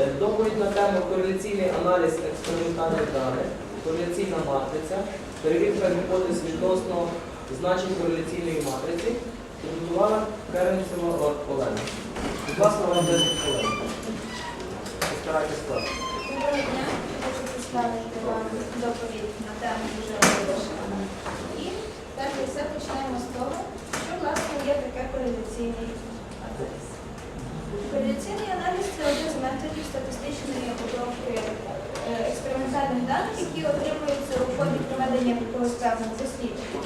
Е, Доповідь на тему кореляційний аналіз експериментальних даних, кореляційна матриця, перевірка гіпотез відносно значень кореляційної матриці, підготувала Керенцева Олена. Будь ласка, вам 10 хвилин. Постарайтесь скласти. Доброго дня. Хочу представити вам доповідь на тему дуже вирішена. І перш за все почнемо з того, що власне є таке кореляційний аналіз. Кореляційний аналіз це один з методів статистичної обробки е, експериментальних даних, які отримуються у ході проведення якогось певного дослідження.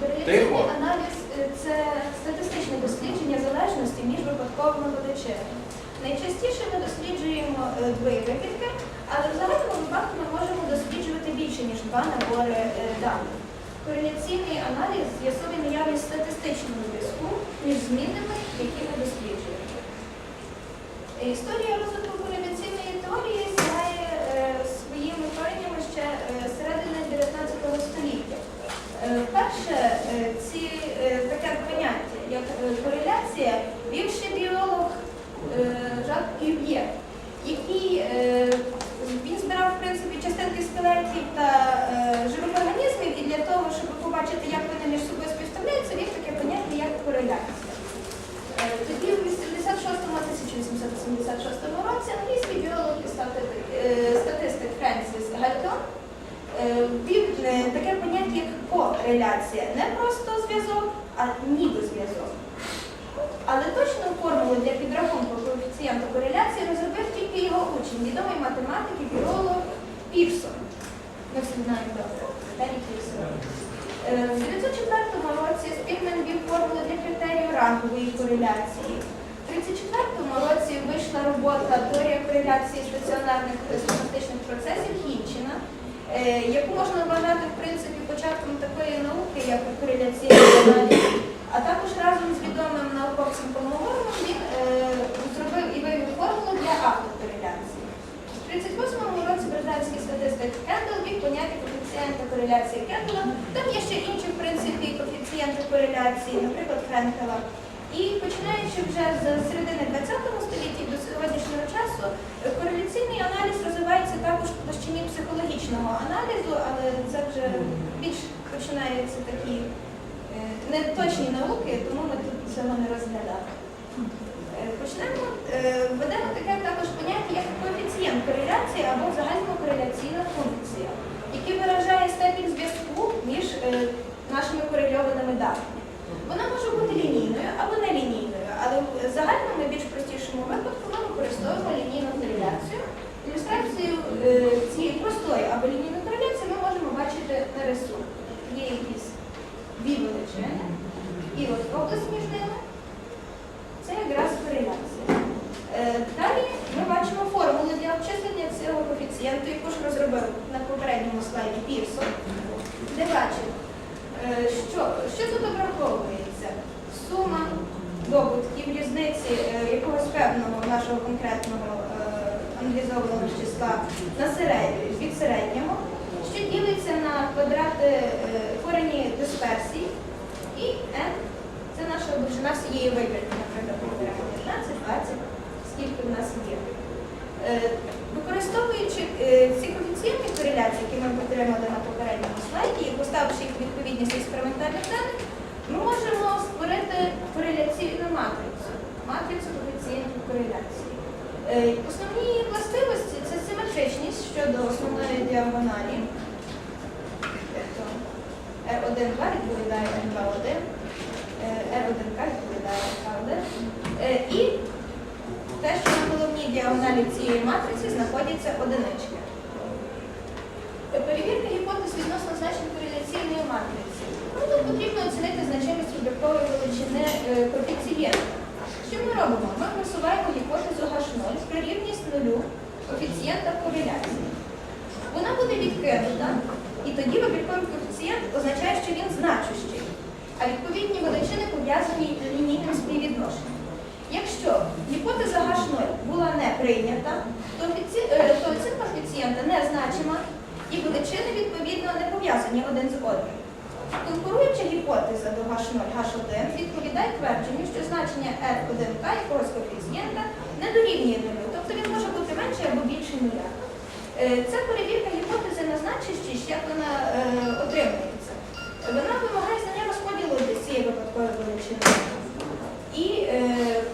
Кореляційний аналіз е, це статистичне дослідження залежності між випадковими величинами. Найчастіше ми досліджуємо е, дві випадки, але в загальному випадку ми можемо досліджувати більше, ніж два набори даних. Кореляційний аналіз з'ясує наявність статистичного зв'язку між змінними, які ми досліджуємо. Історія розвитку кореляційної теорії сягає е, своїми коренями ще е, середини 19 століття. Е, Перше, ці таке поняття, як кореляція, ще біолог Жак Кюв'є, який він збирав в принципі частинки скелетів та живих організмів, і для того, щоб побачити, як вони між собою співставляються, вів таке поняття, як кореляція. Е, Тоді в 1886 році англійський біолог і е, статистик Френсіс Гальтон е, ввів е, таке поняття, як кореляція. Не просто зв'язок, а ніби зв'язок. Але точну формулу для підрахунку коефіцієнту кореляції розробив тільки його учень, відомий математик і біолог Пірсон. Ми всі знаємо добре, Дані Пірсон. Е, В 1904 році Спільмен ввів формулу для критерію рангової кореляції. У 1934 році вийшла робота Теорія кореляції стаціонарних статистичних процесів Хінчина, е, яку можна вважати в принципі початком такої науки, як кореляційний аналіз. А також разом з відомим науковцем Комогоровим він е, зробив і вивів формулу для автокореляції. У 1938 році британський статистик Кендал ввів поняття коефіцієнта кореляції Кендала. Там є ще інші, в принципі, коефіцієнти кореляції, наприклад, Френкела. І починаючи вже з середини ХХ століття до сьогоднішнього часу, е, кореляційний аналіз розвивається також в площині психологічного аналізу, але це вже більш починаються такі е, неточні науки, тому ми тут цього не розглядали. Е, Почнемо, введемо таке також поняття, як коефіцієнт кореляції або загальнокореляційна функція, який виражає степінь зв'язку між нашими корельованими даними. Вона може бути лінійною або нелінійною, але в загальному більш простішому випадку ми використовуємо лінійну кореляцію. Ілюстрацію е, цієї простої або лінійної кореляції ми можемо бачити на рисунку. Є якісь дві величини, і от область між ними це якраз кореляція. Е, Далі ми бачимо формулу для обчислення цього коефіцієнту, яку ж розробив на попередньому слайді Пірсон, де бачимо, що, що тут обраховується? Сума добутків різниці е, якогось певного нашого конкретного е, аналізованого числа на середню, від середнього, що ділиться на квадрати е, корені дисперсії, і n це наша довжина всієї вибірки, наприклад, ми 15, 20, скільки в нас є. Е, Використовуючи е, ці коефіцієнти кореляції, які ми отримали на попередньому слайді, і поставивши їх відповідність експериментальних даних, ми можемо створити кореляційну матрицю, матрицю коефіцієнтів кореляції. Е, Основні її властивості це симетричність щодо основної діагоналі. Тобто R1,2 відповідає N2,1, е, R1К відповідає K1. Е, І те, що на головній діагоналі цієї матриці знаходяться одинички. Е, Перевірка гіпотез відносно значень кореляційної матриці. Ну, тут потрібно оцінити значимість вибіркової величини е, коефіцієнта. Що ми робимо? Ми просуваємо гіпотезу H0 з прирівність нулю коефіцієнта кореляції. Вона буде відкинута, і тоді вибірковий коефіцієнт означає, що він значущий, а відповідні величини пов'язані лінійним співвідношенням. Якщо гіпотеза H0 була не прийнята, то, офіці... е, то оцінка коефіцієнта не значима і величини відповідно не пов'язані один з одним. Конкуруюча гіпотеза до H0, H1 відповідає твердженню, що значення R1К якогось коефіцієнта не дорівнює нулю, тобто він може бути меншим нуля. Е, Це перевірка гіпотези на значущість, як вона е, отримується. Вона вимагає знання розподілу цієї випадкової величини. І е,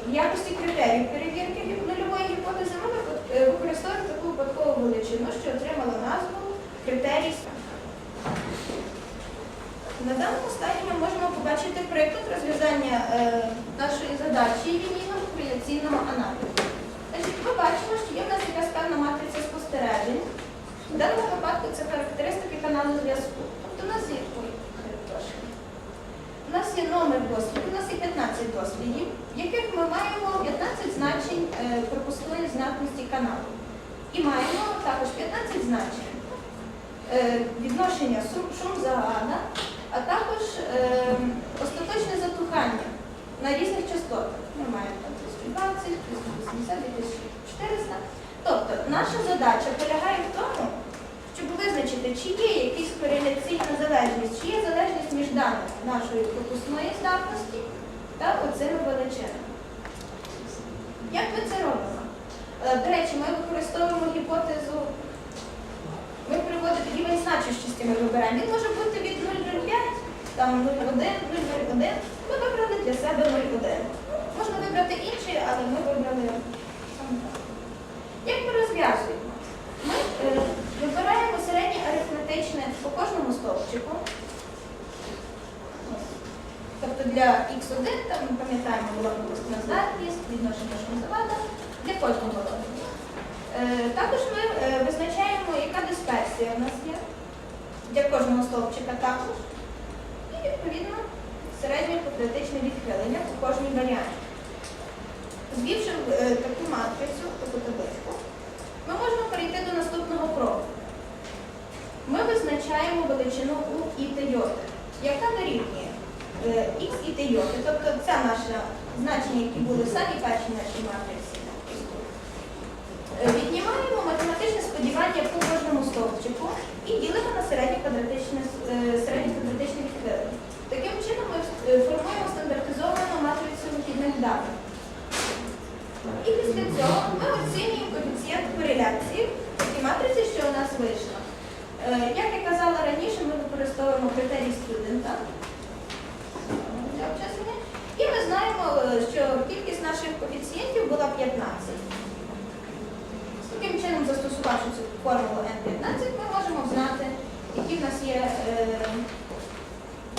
в якості критерію перевірки нульової гіпотези ми е, використовуємо таку випадкову величину, що отримала назву критерій. На даному стадії ми можемо побачити приклад розв'язання е, нашої задачі лінійного кореляційного аналізу. Значить, ми бачимо, що є в нас певна матриця спостережень. В даному випадку це характеристики каналу зв'язку. Тобто у нас є перепрошую. У нас є номер дослідів, у нас є 15 дослідів, в яких ми маємо 15 значень е, пропускної знатності каналу. І маємо також 15 значень е, відношення шум загада, а також е, остаточне затухання на різних частотах. Ми маємо там 1020, 380, 2400. Тобто наша задача полягає в тому, щоб визначити, чи є якась кореляційна залежність, чи є залежність між даними нашої пропускної здатності та оцими величинами. Як ми це робимо? Е, До речі, ми використовуємо гіпотезу, ми приводимо рівень значущості, ми вибираємо. Він може бути від 0,05, там 0,1, 0,01. Ми вибрали для себе 0,1. Можна вибрати інший, але ми вибрали саме так. Як ми розв'язуємо? Ми е, вибираємо середнє арифметичне по кожному стовпчику. Ось. Тобто для x1, там ми пам'ятаємо, була пропускна здатність, відношення шумзавада для кожного роду. Е, також ми е, визначаємо, яка дисперсія у нас є для кожного стовпчика також. І відповідно середнє квадратичне відхилення у кожній варіанті. Звівши е, таку матрицю, таку табличку, ми можемо перейти до наступного кроку. Ми визначаємо величину у і та йоти, яка дорівнює е, х і та йоти, тобто це наше значення, які були в самій першій нашій матриці. Віднімаємо математичне сподівання по кожному стовпчику і ділимо на середнє квадратичне, відхилення. Таким чином ми е, формуємо стандартизовану матрицю вихідних даних. І після цього ми оцінюємо коефіцієнт кореляції такій матриці, що у нас вийшла. Е, Як я казала раніше, ми використовуємо критерій студента для обчислення. І ми знаємо, що кількість наших коефіцієнтів була 15. Таким чином, застосувавши цю формулу N15, ми можемо знати, які в нас є е,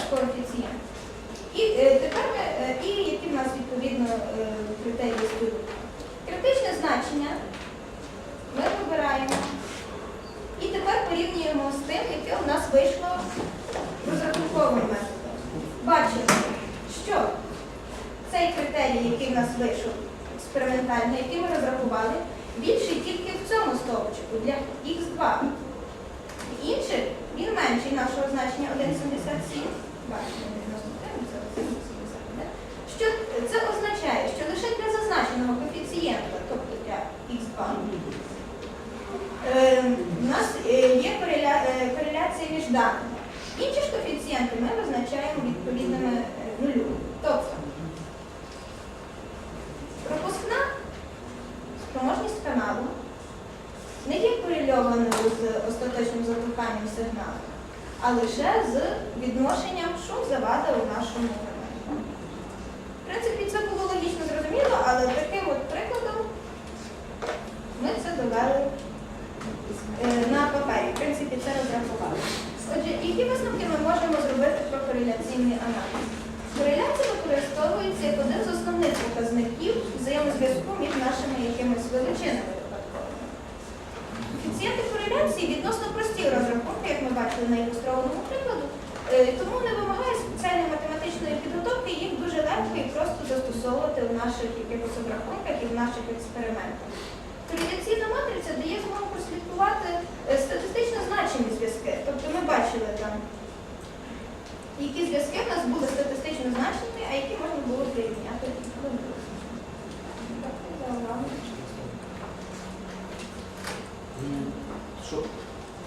коефіцієнти. І е, тепер ми, е, і які в нас відповідно критерії студента. Критичне значення ми вибираємо і тепер порівнюємо з тим, яке у нас вийшло розрахунковим методом. Бачимо, цей критерій, який в нас вийшов експериментально, який ми розрахували, більший тільки в цьому стовпчику для х2. Інший, він менший нашого значення 1,77. Бачимо 93, Що це означає, що лише для зазначеного коефіцієнта, тобто для х2, е, у нас е, є е, кореляція між даними. Інші ж коефіцієнти ми визначаємо відповідними е, нулю. Тобто пропускна спроможність каналу не є з остаточним затуханням сигналу, а лише з відношенням шум завада нашому елементі. В принципі, це було логічно зрозуміло, але таким от прикладом ми це довели е, на папері. В принципі, це розрахували. Отже, які висновки ми можемо зробити про кореляційний аналіз? Кореляція використовується як один з основних показників взаємозв'язку між нашими якимись величинами. Коефіцієнти кореляції відносно прості розрахунки, як ми бачили на ілюстрованому прикладу, е, тому не вимагає спеціальної математичної підготовки, їх дуже легко і просто застосовувати в наших якихось обрахунках і в наших експериментах. Кореляційна матриця дає змогу прослідкувати е, статистично значені зв'язки. Тобто ми бачили там, які зв'язки в нас були статистично значені, а які можна було прирівняти до других. Дякую за увагу. М, Що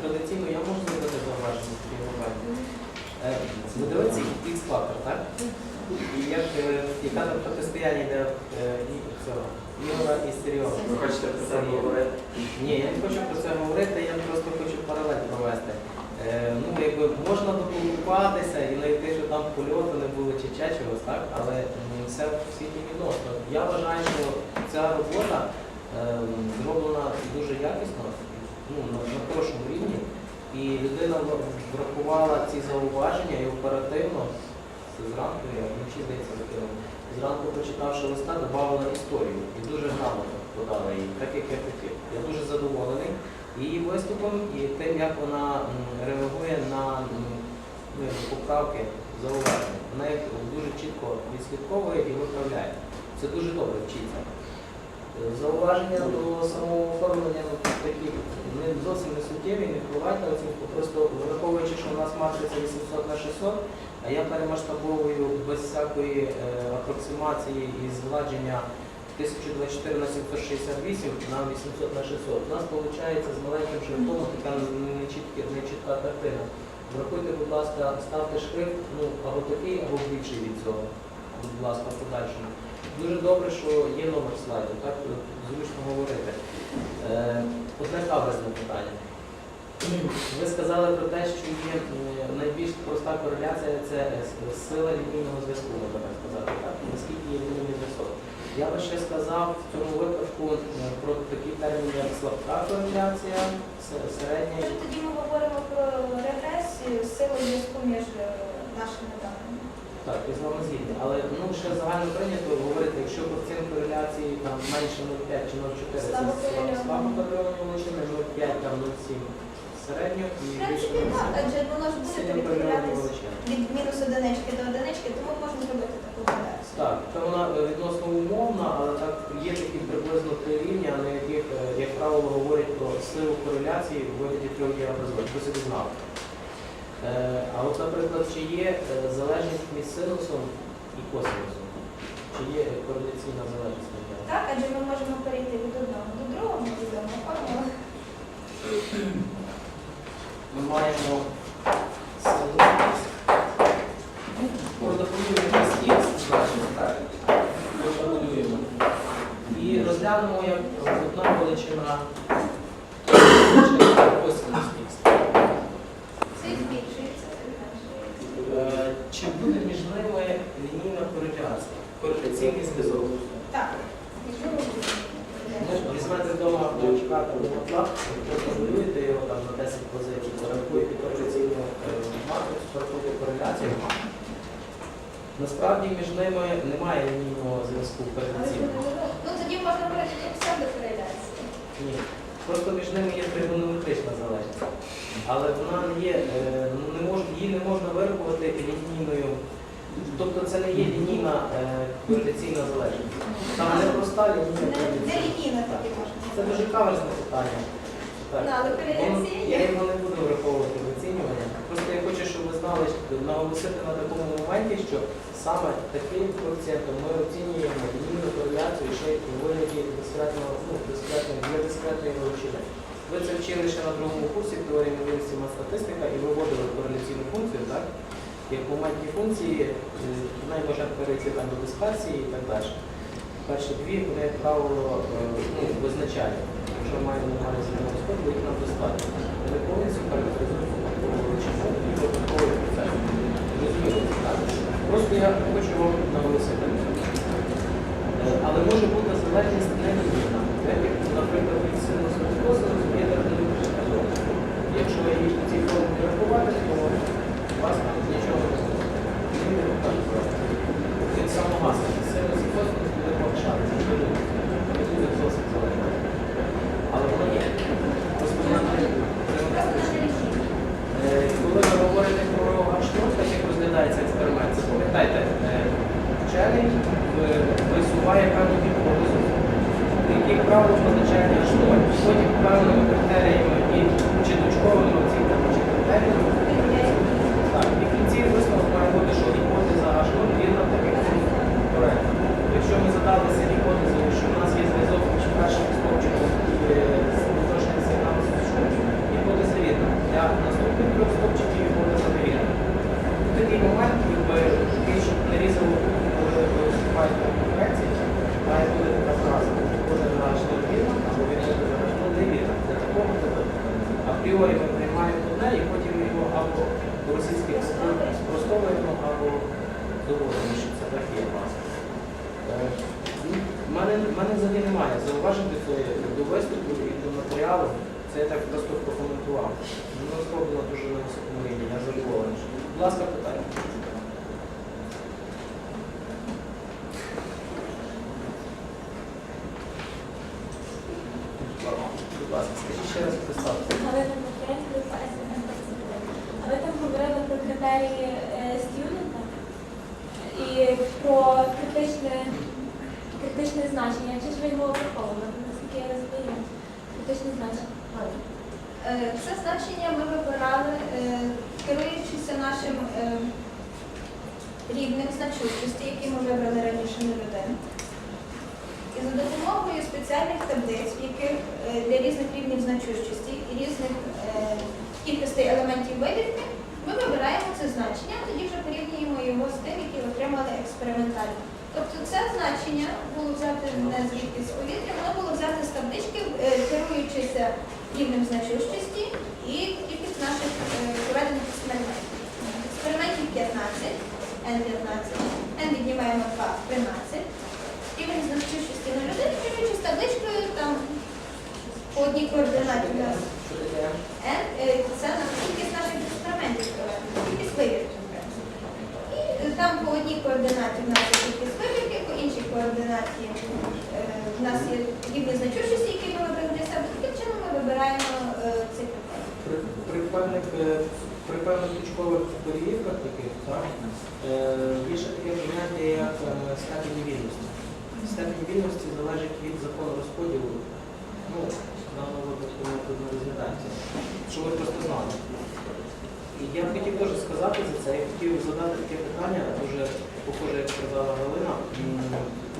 традиційно я можу зробити зауваження? Е, Подивіться X-фактор, так? І як, е, яка на протистояння йде е, і- цього, Ігора і Серйоза. Ви хочете про це говорити? Ні, я не хочу про це говорити, я просто хочу паралель провести. Е, ну, якби можна докупатися і знайти, що там польоту не було чи ще чогось, так? але все в світі відносно. Я вважаю, що ця робота е, зроблена дуже якісно, ну, на, на хорошому рівні. І людина врахувала ці зауваження і оперативно зранку, я вночі здається закинув. Зранку прочитавши листа, додавала історію і дуже грамотно подала її, так як я хотів. Я дуже задоволений її виступом і тим, як вона реагує на ну, поправки зауваження. Вона їх дуже чітко відслідковує і виправляє. Це дуже добре вчиться. Зауваження до самого оформлення такі не зовсім не суттєві, не впливають на оцінку. Просто враховуючи, що у нас матриця 800 на 600, а я перемасштабовую без всякої е, апроксимації і згладження 1024 на 768 на 800 на 600. У нас виходить з маленьким шрифтом така нечітка, нечітка картина. Врахуйте, будь ласка, ставте шрифт ну, або такий, або більший від цього. Будь ласка, подальшому. Дуже добре, що є номер слайду, так зручно говорити. Е, одне каверзне питання. Ви сказали про те, що є е, найбільш проста кореляція це сила лінійного зв'язку, можна так сказати, так? Наскільки є лінійний зв'язок. Я би ще сказав в цьому випадку е, про такі терміни, як слабка кореляція, середня. Тоді ми говоримо про регресію, силу зв'язку між нашими даними. Так, я з вами згідний. Але ну, ще загально прийнято говорити, якщо коефіцієнт кореляції там менше 0,5 чи 0,4, це Слабо корельовані. величини, 0,5 там 0,7 середньо і В більше принципі, так, 0,7 адже воно ж буде сильно корельовані відхилятись величини. від мінус одинички до одинички, тому можна зробити таку кореляцію. Так, це вона е, відносно умовна, але так є такі приблизно три рівня, на яких, е, як правило, говорять про силу кореляції в вигляді трьох діапазонів. Хто собі знав. Е, А от, наприклад, чи є е, залежність між синусом і косинусом? Чи є кореляційна залежність? Так, адже ми можемо перейти від одного до другого, ми формула. Ми маємо синус. Продопонуємо х, значить, так. Продопонуємо. І розглянемо як одна величина косинус х. Це збільшується, це зменшується. Е, Чи буде між ними лінійна кореляція? Кореляційний зв'язок? Так, між ними буде. Ну, Візьмете вдома карту матлаб, проформулюєте його там на 10 позицій, порахуєте кореляційну е, матрицю, порахуєте кореляцію. Насправді між ними немає лінійного зв'язку кореляційного. Ну тоді можна говорити про псевдокореляцію. Ні. Просто між ними є тригонометрична залежність. Але вона не є, е, не мож, її не можна вирахувати лінійною. Тобто це не є лінійна е, залежність. Там не проста лінійна не, лінійна таки можна. Це дуже каверзне питання. Так. Ну, але Я його не буду враховувати в оцінювання. Просто я хочу, щоб наголосити на такому моменті, що саме таким коефіцієнтом ми оцінюємо лінійну кореляцію ще й у вигляді дискретного, ну, дискретної, для дискретної величини. Ви це вчили ще на другому курсі теорії можливості статистика і виводили кореляційну функцію, так? Як моментні функції, е, неї можна перейти там до дисперсії і так далі. Перші дві, вони, правило, е, ну, визначальні. Якщо маємо зміну сходу, їх нам достатньо. Вони повністю характеризують Просто я хочу вам наголосити. Е, Але може бути залежність не лінійна. Наприклад, від є термінологічна. Якщо я її по цій формі рахувати, то у вас там нічого не буде. Ні, не покажу. Від самого синус і косинус буде повчатися. Не буде зовсім залежно. Але воно є. Просто вона не Просто не лінійна. Е, Коли ви говорите про гаштрот, так як розглядається експеримент, запам'ятайте, е, вчений е, висуває певну гіпотезу, який правило позначає гаштрот. Потім апріорі ми приймаємо одне і потім його або до російських спростовуємо, або доводимо, що це так є. паспорт. У мене, мене взагалі немає Зауважити до до виступу і до матеріалу. Це я так просто прокоментував. Воно зроблено дуже на високому рівні, я задоволений. Будь ласка, питання. Будь ласка, скажіть ще раз представте. Галина Михайлівна, СНС. А ви там говорили про критерії е, студента і про критичне, критичне значення. Чи ж ви його враховували? Наскільки я розумію, критичне значення. Е, Це значення ми вибирали, е, керуючися нашим е, рівнем значущості, який ми вибрали раніше на людину. І за допомогою спеціальних таблиць, в яких е, для різних рівнів значущості і різних е, кількостей елементів вибірки, ми вибираємо це значення, тоді вже порівнюємо його з тим, який отримали експериментально. Тобто це значення було взяте не звідки з повітря, воно було взяте з таблички, е, керуючися рівнем значущості і кількість наших е, проведених експериментів. Експериментів 15, N15, N віднімаємо 2, 13. Рівень значущості на людину, керуючи з табличкою, там по одній координаті у нас N, е, це кількість наших експериментів проведених, кількість вивірків. І там по одній координаті в нас є кількість вивірків, по іншій координаті е, в нас є рівні значущості, вибрали для. Таким чином ми вибираємо е, цей критерій. При, певних, при точкових перевірках таких, так, е, є ще таке поняття, як е, степень вільності. Степень вільності залежить від закону розподілу. Ну, в даному випадку ми тут не розглядається. Щоб ви просто знали. І я б хотів теж сказати за це, я хотів задати таке питання, дуже похоже, як сказала Галина, м,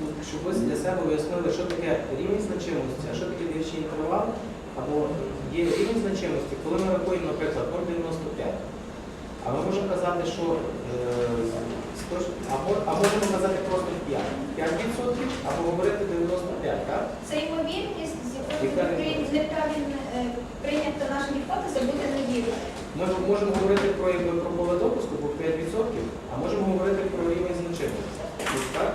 ну, щоб ви для себе уяснили, що таке рівень значимості, а що таке двічі інтервал, або є рівень значимості, коли ми рахуємо, наприклад, 0,95. А ми можемо казати, що е, сто- або, можемо казати просто 5. 5%, або говорити 95, так? Це ймовірність, з якою неправильно е, прийнята наша гіпотеза, буде невірною. Ми можемо говорити про, про поле допуску, бо 5%, а можемо говорити про рівень значимості. Так?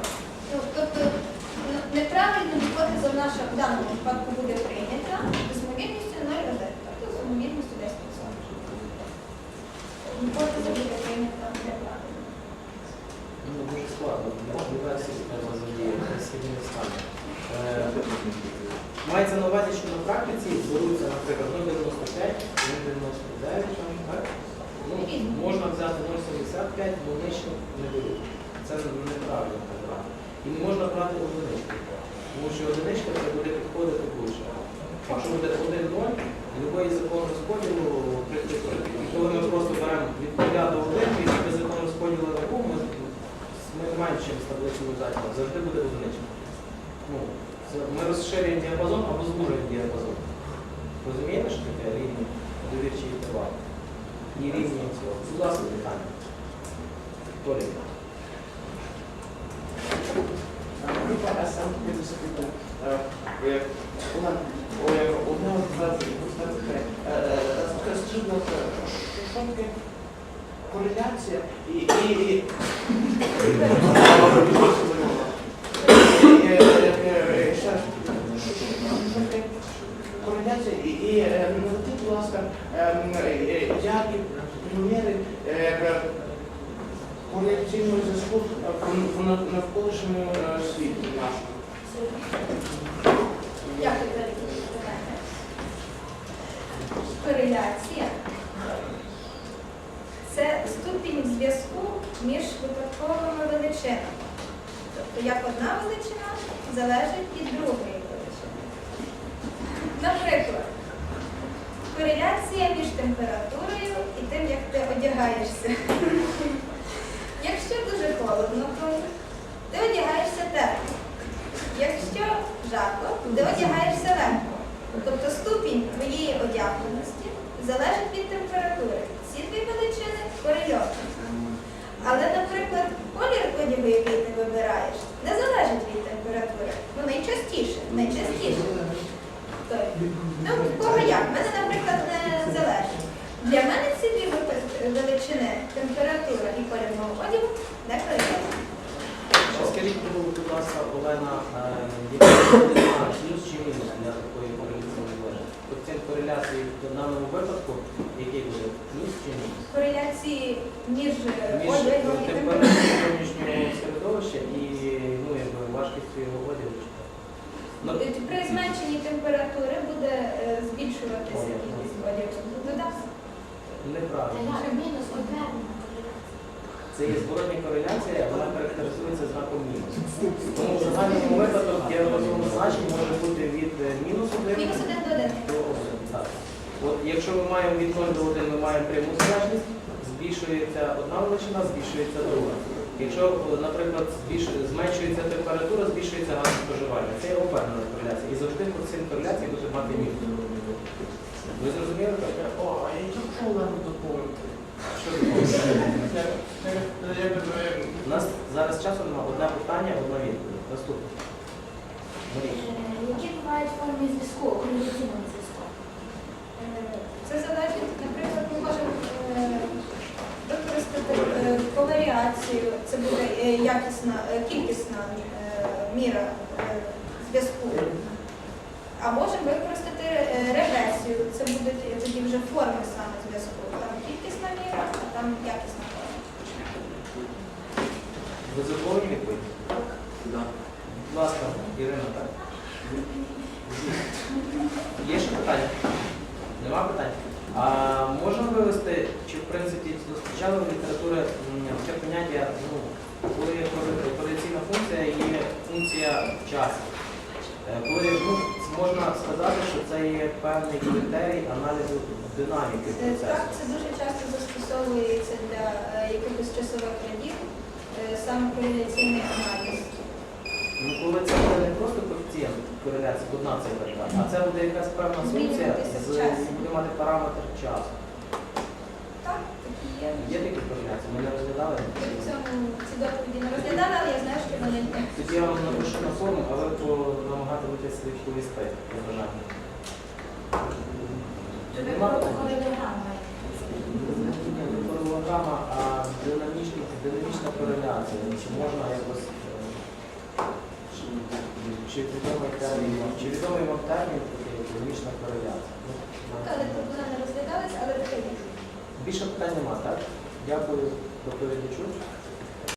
Неправильна гіпотеза наша в даному випадку буде прийнята з ймовірністю 0,1, тобто з ймовірністю 10%. Гіпотеза буде прийнята неправильно. Ну, дуже складно. Диверсії треба задіяти, східний стан. Е, Мається на увазі, що на практиці беруться, наприклад, 0,95, 0,99, так? Ну, можна взяти 0,75, але нижче не беруть. Це неправильно брати. І не можна брати одиничку, тому що одиничка це буде підходити більше. Якщо буде 1-0, любий закон розподілу прикріпити. І коли ми просто беремо від 0 до 1, і ніби закон розподілу на яку, ми, маємо з таблицею взяти, завжди буде одиничка. Ну, це ми розширюємо діапазон або звужуємо діапазон. Розумієте, що таке рівні довірчі інтервал? І рівні цього. Будь ласка, питання. Толі. Група СМ 51. Е, Олена, ой, одне запитання. Скажіть, будь ласка, що- що таке кореляція і... і, і... І, е, е, е, ще раз. Що таке Кореляція і, і е, наведіть, будь ласка, е, е, які приміри е, е, кореляційного зв'язку е, в- в нав- навколишньому е, світі нашому. Дякую за таке питання. Кореляція це ступінь зв'язку між випадковими величинами. Тобто як одна величина залежить від другої величини. Наприклад, кореляція між температурою і тим, як ти одягаєшся. Якщо дуже холодно, ти одягаєшся тепло. Якщо жарко, ти одягаєшся легко. Тобто ступінь твоєї одягненості залежить від температури. Ці дві величини корельовані. Але, наприклад, колір одягу, який ти вибираєш, не залежить від температури. Ну, найчастіше, найчастіше. Ну, кого як? Мене, наприклад, не залежить. Для мене ці дві величини температура і колір мого одягу не прийняли. Скажіть, будь ласка, Олена, е, який плюс чи мінус для такої Тобто кореляції в даному випадку, який буде плюс чи мінус? Кореляції між Між одягом і температурою. температурою зовнішнього середовища і ну, якби, важкістю його одягу. чи так? Ну, При зменшенні температури буде е, збільшуватися кількість одягу. Вода. Неправильно. мінус обернена. Це є зворотня кореляція, вона характеризується знаком мінус. Тому в загальному випадку значень може бути від е, Мінус один до один. до 1. Так. От якщо ми маємо від 0 до 1, ми маємо пряму залежність, збільшується одна величина, збільшується друга. Якщо, наприклад, зменшується температура, збільшується газ споживання. Це є обернена кореляція. І завжди по цим кореляції буде мати мінус. Ви зрозуміли так? О, а я доповнити? Що би, е, У нас зараз часу немає. Одне питання, одна відповідь. Наступне. Які бувають форми зв'язку, кореляційного зв'язку? Е, Це залежить, наприклад, ми можемо е, використати е, коваріацію, це буде е, якісна, е, кількісна е, міра е, зв'язку. А можемо використати е, регресію, це будуть е, тоді вже форми саме зв'язку. Там кількісна міра, а там якісна форма. Ви задоволені відповідь? Будь ласка, Ірина, так? Є ще питання? Нема питань? А можна вивести, чи в принципі зустрічали в літературі таке поняття, ну, коли кор- кореляційна функція є функція часу. Е, Коли ну, можна сказати, що це є певний критерій аналізу динаміки процесу. Так, це дуже часто застосовується для е, якихось часових рядів, е, саме кореляційний аналіз. Ну, коли це буде не просто кореляції, одна цифра, а це буде якась певна функція, з, буде мати параметр часу. Так, такі є. Є такі кореляції, ми не розглядали. В цьому ці доповіді не розглядали, але я знаю, що вони є. Тоді я вам напишу на форму, а ви по намагатиметеся відповісти по бажанню. Не Програма, а динамічна, динамічна кореляція. Чи можна якось чи відомий термін, чи відомий вам термін такий динамічна кореляція? Ну, Але тут не розглядалися, але таке є. Більше питань нема, так? Дякую доповідачу.